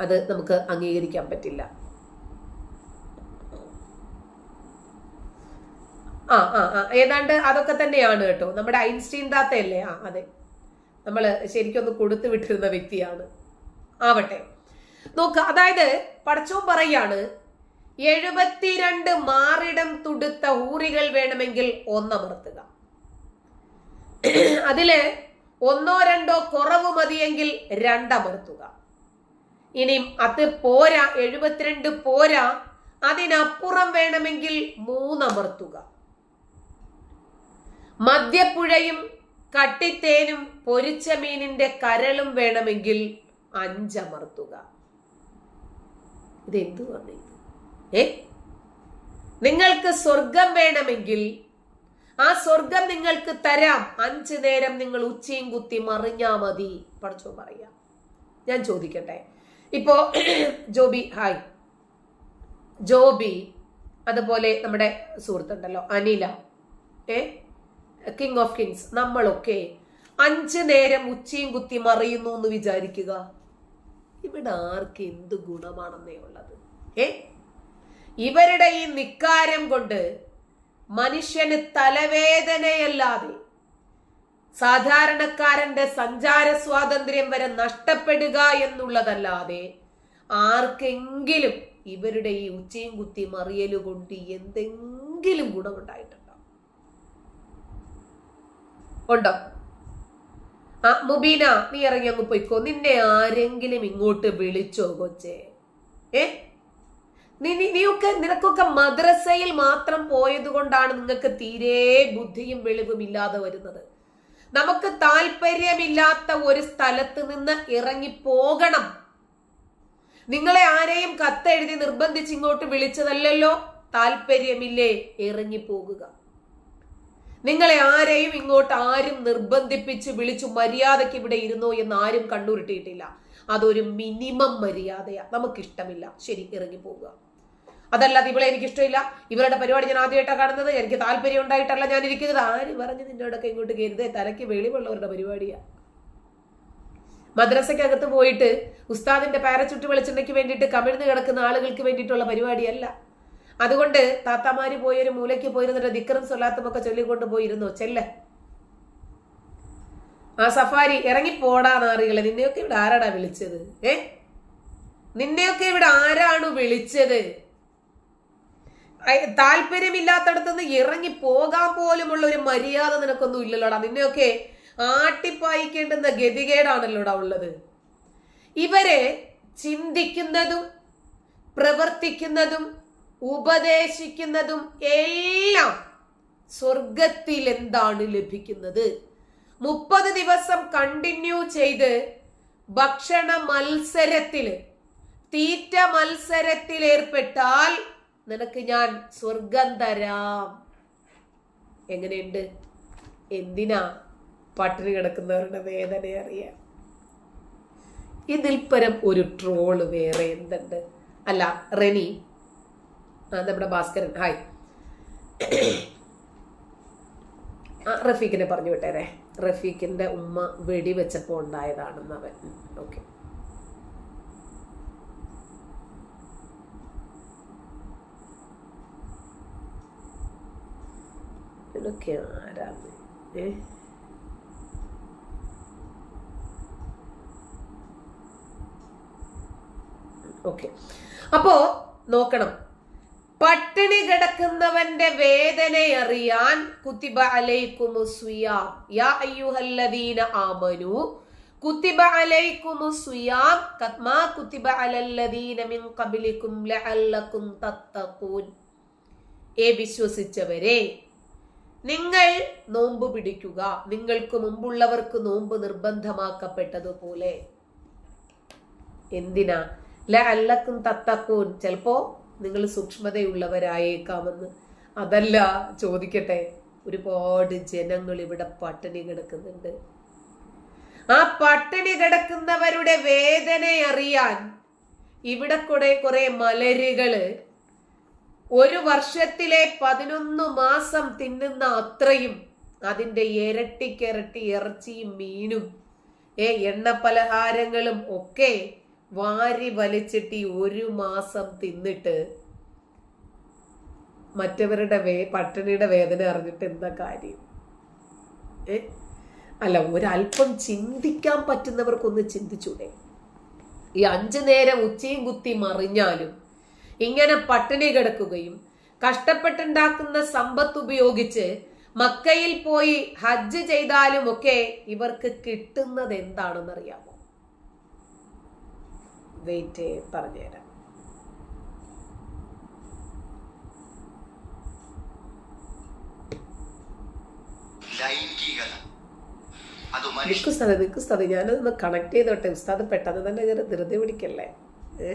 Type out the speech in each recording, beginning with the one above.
അത് നമുക്ക് അംഗീകരിക്കാൻ പറ്റില്ല. ആ ആ ആ. ഏതാണ്ട് അതൊക്കെ തന്നെയാണ് കേട്ടോ. നമ്മുടെ ഐൻസ്റ്റീൻ താത്തയല്ലേ? ആ അതെ. നമ്മൾ ശരിക്കൊന്ന് കൊടുത്തു വിട്ടിരുന്ന വ്യക്തിയാണ്. ആവട്ടെ. നോക്ക് അതായത് പടച്ചോൻ പറയാണ് എഴുപത്തിരണ്ട് മാറിടം തുടുത്ത ഊറികൾ വേണമെങ്കിൽ ഒന്നമർത്തുക. അതിൽ ഒന്നോ രണ്ടോ കുറവ് മതിയെങ്കിൽ രണ്ടമർത്തുക. ഇനി അത് പോരാ എഴുപത്തിരണ്ട് പോരാ. അതിനപ്പുറം വേണമെങ്കിൽ മൂന്നമർത്തുക. മദ്യപ്പുഴയും കട്ടിത്തേനും പൊരിച്ച മീനിന്റെ കരളും വേണമെങ്കിൽ അഞ്ചമർത്തുക. ഇതെന്തു പറഞ്ഞു ഏ? നിങ്ങൾക്ക് സ്വർഗം വേണമെങ്കിൽ ആ സ്വർഗം നിങ്ങൾക്ക് തരാം. അഞ്ചു നേരം നിങ്ങൾ ഉച്ചയും കുത്തി മറിഞ്ഞാ മതി. പഠിച്ചോ പറയാം. ഞാൻ ചോദിക്കട്ടെ. ഇപ്പോ ജോബി ഹായ്. ജോബി അതുപോലെ നമ്മുടെ സുഹൃത്തുണ്ടല്ലോ അനില ഏ? കിങ് ഓഫ് കിങ്സ് നമ്മളൊക്കെ അഞ്ച് നേരം ഉച്ചയും കുത്തി മറിയുന്നു എന്ന് വിചാരിക്കുക. ഇവിടെ ആർക്ക് എന്ത് ഗുണമാണെന്നേ ഉള്ളത് ഏ? ഇവരുടെ ഈ നിക്കാരം കൊണ്ട് മനുഷ്യന് തലവേദനയല്ലാതെ സാധാരണക്കാരന്റെ സഞ്ചാര സ്വാതന്ത്ര്യം വരെ നഷ്ടപ്പെടുക എന്നുള്ളതല്ലാതെ ആർക്കെങ്കിലും ഇവരുടെ ഈ ഉച്ചയും കുത്തി മറിയൽ കൊണ്ട് എന്തെങ്കിലും ഗുണമുണ്ടായിട്ടുണ്ടോ? ഉണ്ടോ? ആ മുബീന നീ ഇറങ്ങി അങ്ങ് പോയിക്കോ. നിന്നെ ആരെങ്കിലും ഇങ്ങോട്ട് വിളിച്ചോ കൊച്ചേ? ഏ? നീ- നീയൊക്കെ നിനക്കൊക്കെ മദ്രസയിൽ മാത്രം പോയത് കൊണ്ടാണ് നിങ്ങൾക്ക് തീരെ ബുദ്ധിയും വെളിവും ഇല്ലാതെ വരുന്നത്. നമുക്ക് താല്പര്യമില്ലാത്ത ഒരു സ്ഥലത്ത് നിന്ന് ഇറങ്ങി പോകണം നിങ്ങളെ ആരെയും കത്തെഴുതി നിർബന്ധിച്ച് ഇങ്ങോട്ട് വിളിച്ചതല്ലല്ലോ. താല്പര്യമില്ലേ ഇറങ്ങി പോകുക നിങ്ങളെ ആരെയും ഇങ്ങോട്ട് ആരും നിർബന്ധിപ്പിച്ച് വിളിച്ചു മര്യാദയ്ക്ക് ഇവിടെ ഇരുന്നോ എന്ന് ആരും കണ്ണുരുട്ടിയിട്ടില്ല അതൊരു മിനിമം മര്യാദയാ. നമുക്കിഷ്ടമില്ല. ശരി ഇറങ്ങി പോവുക അതല്ലാതെ ഇവളെ എനിക്ക് ഇഷ്ടമില്ല ഇവരുടെ പരിപാടി ഞാൻ ആദ്യമായിട്ടാണ് കാണുന്നത്. എനിക്ക് താല്പര്യം ഉണ്ടായിട്ടല്ല ഞാൻ ഇരിക്കുന്നത്. ആര് പറഞ്ഞു നിന്നോടൊക്കെ ഇങ്ങോട്ട് കയറുന്നത്? തലയ്ക്ക് വെളിവുള്ളവരുടെ പരിപാടിയാ. മദ്രസയ്ക്കകത്ത് പോയിട്ട് ഉസ്താദിന്റെ പാരച്ചുട്ട് വെളിച്ചെണ്ണയ്ക്ക് വേണ്ടിയിട്ട് കമിഴ്ന്ന് കിടക്കുന്ന ആളുകൾക്ക് വേണ്ടിയിട്ടുള്ള പരിപാടിയല്ല. അതുകൊണ്ട് താത്താമാര് പോയൊരു മൂലയ്ക്ക് പോയിരുന്നിട്ട് ദിക്കറും സൊല്ലാത്തും ഒക്കെ ചൊല്ലിക്കൊണ്ട് പോയിരുന്നു. ചെല്ലേ. ആ സഫാരി ഇറങ്ങി പോടാ നാറികളെ നിന്നെയൊക്കെ ഇവിടെ ആരാടാ വിളിച്ചത്? ഏ? നിന്നെയൊക്കെ ഇവിടെ ആരാണ് വിളിച്ചത്? താല്പര്യമില്ലാത്തടത്തുനിന്ന് ഇറങ്ങി പോകാൻ പോലുമുള്ള ഒരു മര്യാദ നിനക്കൊന്നും ഇല്ലല്ലോടാ. നിന്നെയൊക്കെ ആട്ടിപ്പായിക്കേണ്ടുന്ന ഗതികേടാണല്ലോടാ ഉള്ളത്. ഇവരെ ചിന്തിക്കുന്നതും പ്രവർത്തിക്കുന്നതും ഉപദേശിക്കുന്നതും എല്ലാം സ്വർഗത്തിൽ എന്താണ് ലഭിക്കുന്നത്? മുപ്പത് ദിവസം കണ്ടിന്യൂ ചെയ്ത് ഭക്ഷണ മത്സരത്തിൽ തീറ്റ മത്സരത്തിൽ ഏർപ്പെട്ടാൽ നിനക്ക് ഞാൻ സ്വർഗം തരാം. എങ്ങനെയുണ്ട്? എന്തിനാ പട്ടിണി കിടക്കുന്നവരുടെ വേദന അറിയാം ഇതിൽ പരം ഒരു ട്രോൾ വേറെ എന്തുണ്ട്? അല്ല റെനി. നമ്മുടെ ഭാസ്കരൻ. ഹായ് റഫീഖിനെ പറഞ്ഞു വിട്ടേരെ. റഫീഖിന്റെ ഉമ്മ വെടിവെച്ചപ്പോ ഉണ്ടായതാണെന്ന് അവൻ. ഓക്കെ ഇതൊക്കെ ആരാന്ന്? ഏ? ഓക്കെ. അപ്പോ നോക്കണം. പട്ടിണി കിടക്കുന്നവന്റെ വേദന അറിയാൻ കുത്തിബ അലൈക്കും സുയാം യാ അയ്യുഹല്ലദീന ആമനു. കുത്തിബ അലൈക്കും സുയാം കത്മാ കുത്തിബ അലല്ലദീന മിൻ ഖബലിക്കും ലഅല്ലക്കും തത്തഖൂൻ. ഏ വിശ്വസിച്ചവരെ നിങ്ങൾ നോമ്പ് പിടിക്കുക. നിങ്ങൾക്ക് മുമ്പുള്ളവർക്ക് നോമ്പ് നിർബന്ധമാക്കപ്പെട്ടതുപോലെ. എന്തിനാ? ലഅല്ലക്കും തത്തക്കൂൻ ചിലപ്പോ നിങ്ങൾ സൂക്ഷ്മതയുള്ളവരായേക്കാമെന്ന്. അതല്ല ചോദിക്കട്ടെ. ഒരുപാട് ജനങ്ങൾ ഇവിടെ പട്ടിണി കിടക്കുന്നുണ്ട്. ആ പട്ടിണി കിടക്കുന്നവരുടെ വേദന അറിയാൻ ഇവിടെ കൂടെ കുറെ മലരുകൾ ഒരു വർഷത്തിലെ പതിനൊന്ന് മാസം തിന്നുന്ന അത്രയും അതിന്റെ ഇരട്ടിക്കിരട്ടി ഇറച്ചിയും മീനും ഏ എണ്ണ പലഹാരങ്ങളും ഒക്കെ വാരി വലിച്ചിട്ട് ഒരു മാസം തിന്നിട്ട് മറ്റവരുടെ വേ പട്ടിണിയുടെ വേദന അറിഞ്ഞിട്ട് എന്താ കാര്യം? ഏ അല്ല ഒരല്പം ചിന്തിക്കാൻ പറ്റുന്നവർക്കൊന്ന് ചിന്തിച്ചൂടെ? ഈ അഞ്ചു നേരം ഉച്ചയും കുത്തി മറിഞ്ഞാലും ഇങ്ങനെ പട്ടിണി കിടക്കുകയും കഷ്ടപ്പെട്ടുണ്ടാക്കുന്ന സമ്പത്ത് ഉപയോഗിച്ച് മക്കയിൽ പോയി ഹജ്ജ് ചെയ്താലും ഒക്കെ ഇവർക്ക് കിട്ടുന്നത് എന്താണെന്നറിയാമോ? വെയിറ്റ് പറഞ്ഞുതരാം ലൈംഗികത. അത് മനുഷ്യ നിൽക്കു ഉസ്താദ് നിൽക്കു ഞാനതൊന്ന് കണക്ട് ചെയ്തോട്ടെ. ഉസ്താദ് പെട്ടെന്ന് തന്നെ ധൃതി പിടിക്കല്ലേ? ഏ?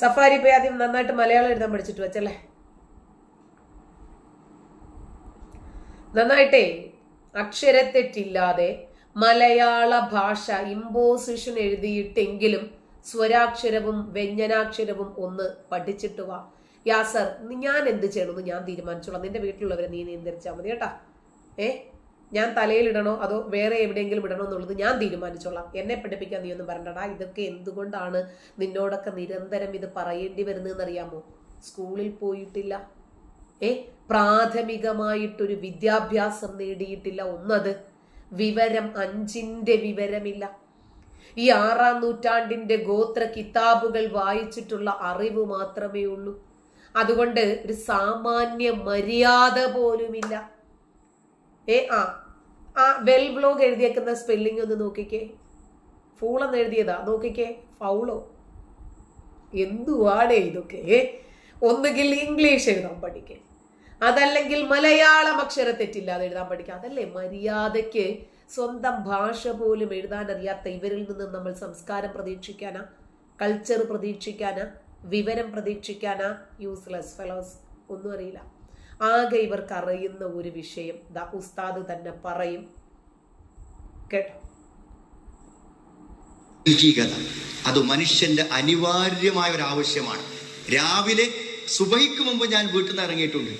സഫാരി പോയി ആദ്യം നന്നായിട്ട് മലയാളം എഴുതാൻ പഠിച്ചിട്ട് വെച്ചല്ലേ? നന്നായിട്ടേ അക്ഷരത്തെറ്റില്ലാതെ മലയാള ഭാഷ ഇമ്പോസിഷൻ എഴുതിയിട്ടെങ്കിലും സ്വരാക്ഷരവും വ്യഞ്ജനാക്ഷരവും ഒന്ന് പഠിച്ചിട്ട് വാ. യാസർ സർ ഞാൻ എന്ത് ചെയ്യണമെന്ന് ഞാൻ തീരുമാനിച്ചോളാം. നിന്റെ വീട്ടിലുള്ളവരെ നീ നിയന്ത്രിച്ചാൽ മതി കേട്ടാ. ഏ? ഞാൻ തലയിലിടണോ അതോ വേറെ എവിടെയെങ്കിലും ഇടണോ എന്നുള്ളത് ഞാൻ തീരുമാനിച്ചോളാം. എന്നെ പഠിപ്പിക്കാൻ നീ ഒന്നും പറയണ്ടടാ ഇതൊക്കെ എന്തുകൊണ്ടാണ് നിന്നോടൊക്കെ നിരന്തരം ഇത് പറയേണ്ടി വരുന്നതെന്ന് അറിയാമോ സ്കൂളിൽ പോയിട്ടില്ല. ഏ? പ്രാഥമികമായിട്ടൊരു വിദ്യാഭ്യാസം നേടിയിട്ടില്ല ഒന്നത്. വിവരം അഞ്ചിന്റെ വിവരമില്ല. ഈ ആറാം നൂറ്റാണ്ടിന്റെ ഗോത്ര കിതാബുകൾ വായിച്ചിട്ടുള്ള അറിവ് മാത്രമേ ഉള്ളൂ. അതുകൊണ്ട് ഒരു സാമാന്യ മര്യാദ പോലുമില്ല. ഏ ആ. ആ വെൽ ബ്ലോഗ് എഴുതിയേക്കുന്ന സ്പെല്ലിംഗ് ഒന്ന് നോക്കിക്കേ. ഫൂളെന്ന് എഴുതിയതാ. നോക്കിക്കേ. ഫൗളോ എന്തുവാടേ ഇതൊക്കെ? ഒന്നുകിൽ ഇംഗ്ലീഷ് എഴുതാൻ പഠിക്കേ. അതല്ലെങ്കിൽ മലയാളം അക്ഷരത്തെറ്റില്ലാതെ എഴുതാൻ പഠിക്കുക അതല്ലേ മര്യാദയ്ക്ക് സ്വന്തം ഭാഷ പോലും എഴുതാൻ അറിയാത്ത ഇവരിൽ നിന്ന് നമ്മൾ സംസ്കാരം പ്രതീക്ഷിക്കാനാ? കൾച്ചർ പ്രതീക്ഷിക്കാനാ? വിവരം പ്രതീക്ഷിക്കാനാ? യൂസ്ലെസ് ഫെലോസ് ഒന്നും അറിയില്ല. ആകെ ഇവർക്ക് അറിയുന്ന ഒരു വിഷയം ദ ഉസ്താദ് തന്നെ പറയും. കേട്ടോ? അത് മനുഷ്യന്റെ അനിവാര്യമായ ഒരു ആവശ്യമാണ്. രാവിലെ സുബഹിക്ക് മുമ്പ് ഞാൻ വീട്ടിൽ നിന്ന് ഇറങ്ങിയിട്ടുണ്ട്.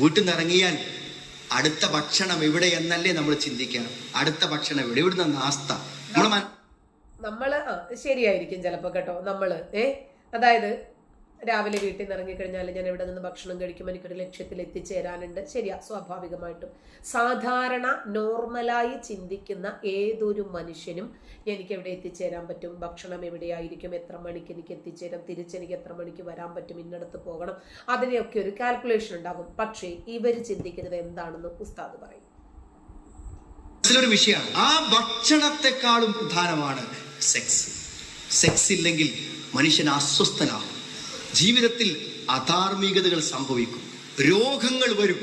വീട്ടിൽ നിന്ന് ഇറങ്ങിയാൽ അടുത്ത ഭക്ഷണം എവിടെ എന്നല്ലേ നമ്മൾ ചിന്തിക്കണം. അടുത്ത ഭക്ഷണം എവിടെ? ഇവിടുന്ന് നാസ്ത നമ്മൾ ആ ശരിയായിരിക്കും ചിലപ്പോ കേട്ടോ. നമ്മൾ ഏ? അതായത് രാവിലെ വീട്ടിൽ നിന്ന് ഇറങ്ങിക്കഴിഞ്ഞാൽ ഞാൻ എവിടെ നിന്ന് ഭക്ഷണം കഴിക്കും എനിക്കൊരു ലക്ഷ്യത്തിൽ എത്തിച്ചേരാനുണ്ട്. ശരിയാ സ്വാഭാവികമായിട്ടും. സാധാരണ നോർമലായി ചിന്തിക്കുന്ന ഏതൊരു മനുഷ്യനും എനിക്ക് എവിടെ എത്തിച്ചേരാൻ പറ്റും? ഭക്ഷണം എവിടെയായിരിക്കും? എത്ര മണിക്ക് എനിക്ക് എത്തിച്ചേരാം? തിരിച്ചെനിക്ക് എത്ര മണിക്ക് വരാൻ പറ്റും? ഇന്നടത്ത് പോകണം? അതിനെയൊക്കെ ഒരു കാൽക്കുലേഷൻ ഉണ്ടാകും. പക്ഷേ ഇവർ ചിന്തിക്കുന്നത് എന്താണെന്ന് ഉസ്താദ് പറയും. വിഷയമാണ് ആ ഭക്ഷണത്തെക്കാളും പ്രധാനമാണ് സെക്സ് സെക്സ് ഇല്ലെങ്കിൽ മനുഷ്യൻ അസ്വസ്ഥനാകും ജീവിതത്തിൽ അധാർമികതകൾ സംഭവിക്കും. രോഗങ്ങൾ വരും.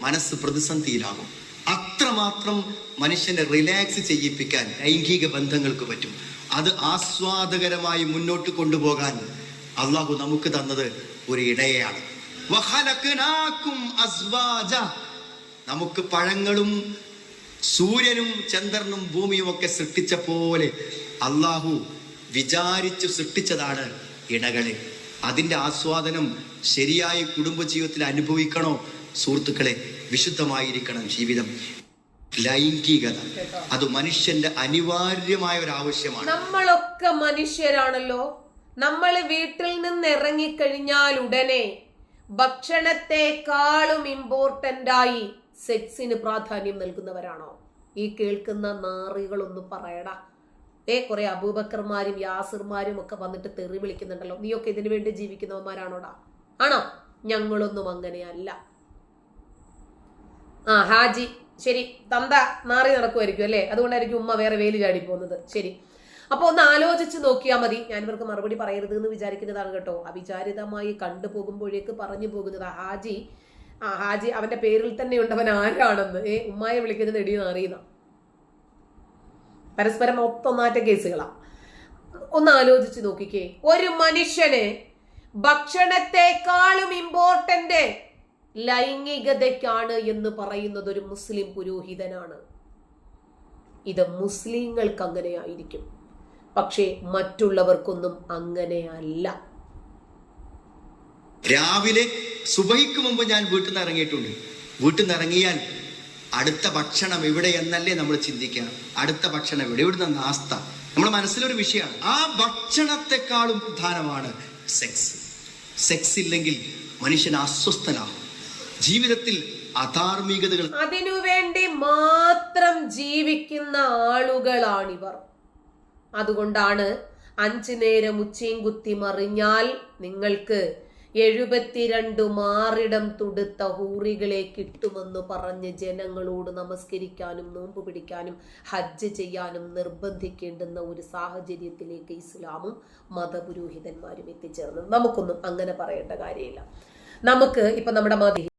മനസ്സ് പ്രതിസന്ധിയിലാകും. അത്രമാത്രം മനുഷ്യനെ റിലാക്സ് ചെയ്യിപ്പിക്കാൻ ലൈംഗിക ബന്ധങ്ങൾക്ക് പറ്റും. അത് ആസ്വാദകരമായി മുന്നോട്ട് കൊണ്ടുപോകാൻ അള്ളാഹു നമുക്ക് തന്നത് ഒരു ഇടയാണ്. നമുക്ക് പഴങ്ങളും സൂര്യനും ചന്ദ്രനും ഭൂമിയും ഒക്കെ സൃഷ്ടിച്ച പോലെ അള്ളാഹു വിചാരിച്ചു സൃഷ്ടിച്ചതാണ് ഇണകളെ അതിന്റെ ആസ്വാദനം ശരിയായി കുടുംബജീവിതത്തിൽ അനുഭവിക്കണോ? സുഹൃത്തുക്കളെ വിശുദ്ധമായിരിക്കണം ജീവിതം. ലൈംഗികത. അത് മനുഷ്യന്റെ അനിവാര്യമായ ഒരു ആവശ്യമാണ്. നമ്മളൊക്കെ മനുഷ്യരാണല്ലോ. നമ്മൾ വീട്ടിൽ നിന്ന് ഇറങ്ങിക്കഴിഞ്ഞാൽ ഉടനെ ഭക്ഷണത്തെക്കാളും ഇമ്പോർട്ടന്റ് ആയി സെക്സിന് പ്രാധാന്യം നൽകുന്നവരാണോ? ഈ കേൾക്കുന്ന നാറികളൊന്ന് പറയടാ. ഏ കുറെ അബൂബക്കർമാരും യാസിർമാരും ഒക്കെ വന്നിട്ട് തെറി വിളിക്കുന്നുണ്ടല്ലോ. നീയൊക്കെ ഇതിനു വേണ്ടി ജീവിക്കുന്നവന്മാരാണോടാ? ആണോ? ഞങ്ങളൊന്നും അങ്ങനെയല്ല ആ ഹാജി ശരി. തന്ത നാറി നടക്കുമായിരിക്കും അല്ലേ? അതുകൊണ്ടായിരിക്കും ഉമ്മ വേറെ വേലി ചാടി പോകുന്നത്. ശരി. അപ്പൊ ഒന്ന് ആലോചിച്ച് നോക്കിയാൽ മതി. ഞാൻ ഇവർക്ക് മറുപടി പറയരുത് എന്ന് വിചാരിക്കുന്നതാണ് കേട്ടോ. അവിചാരിതമായി കണ്ടു പോകുമ്പോഴേക്ക് പറഞ്ഞു പോകുന്നത്. ആ ഹാജി ആ ഹാജി അവന്റെ പേരിൽ തന്നെ ഉണ്ടവൻ ആരാണെന്ന്. ഏ ഉമ്മായെ വിളിക്കുന്നത് എടിയെന്ന് അറിയുന്ന പരസ്പരം ഒത്തൊന്നാറ്റ കേസുകളാണ് ഒന്ന് ആലോചിച്ച് നോക്കിക്കേ. ഒരു മനുഷ്യന് ഭക്ഷണത്തെക്കാളും ഇമ്പോർട്ടന്റ് ലൈംഗികതയ്ക്കാണ് എന്ന് പറയുന്നത് ഒരു മുസ്ലിം പുരോഹിതനാണ്. ഇത് മുസ്ലിങ്ങൾക്ക് അങ്ങനെയായിരിക്കും പക്ഷേ മറ്റുള്ളവർക്കൊന്നും അങ്ങനെയല്ല. രാവിലെ സുബഹിക്ക് മുമ്പ് ഞാൻ വീട്ടിൽ നിന്ന് ഇറങ്ങിയിട്ടുണ്ട് വീട്ടിൽ നിന്ന് ഇറങ്ങിയാൽ അടുത്ത ഭക്ഷണം ഇവിടെ എന്നല്ലേ നമ്മൾ ചിന്തിക്കുക. അടുത്ത ഭക്ഷണം എവിടെ? ഇവിടുന്ന് നാസ്ത നമ്മുടെ മനസ്സിലൊരു വിഷയമാണ്. ആ ഭക്ഷണത്തെക്കാളും പ്രധാനമാണ് സെക്സ് സെക്സ് ഇല്ലെങ്കിൽ മനുഷ്യൻ അസ്വസ്ഥനാകും. ജീവിതത്തിൽ അധാർമികതകൾ അതിനുവേണ്ടി മാത്രം ജീവിക്കുന്ന ആളുകളാണിവർ. അതുകൊണ്ടാണ് അഞ്ചു നേരം ഉച്ചയും കുത്തി മറിഞ്ഞാൽ നിങ്ങൾക്ക് എഴുപത്തിരണ്ട് മാറിടം തുടുത്ത ഹൂറികളെ കിട്ടുമെന്ന് പറഞ്ഞ് ജനങ്ങളോട് നമസ്കരിക്കാനും നോമ്പ് പിടിക്കാനും ഹജ്ജ് ചെയ്യാനും നിർബന്ധിക്കേണ്ടുന്ന ഒരു സാഹചര്യത്തിലേക്ക് ഇസ്ലാമും മതപുരോഹിതന്മാരും എത്തിച്ചേർന്നു. നമുക്കൊന്നും അങ്ങനെ പറയേണ്ട കാര്യമില്ല. നമുക്ക് ഇപ്പം നമ്മുടെ മതി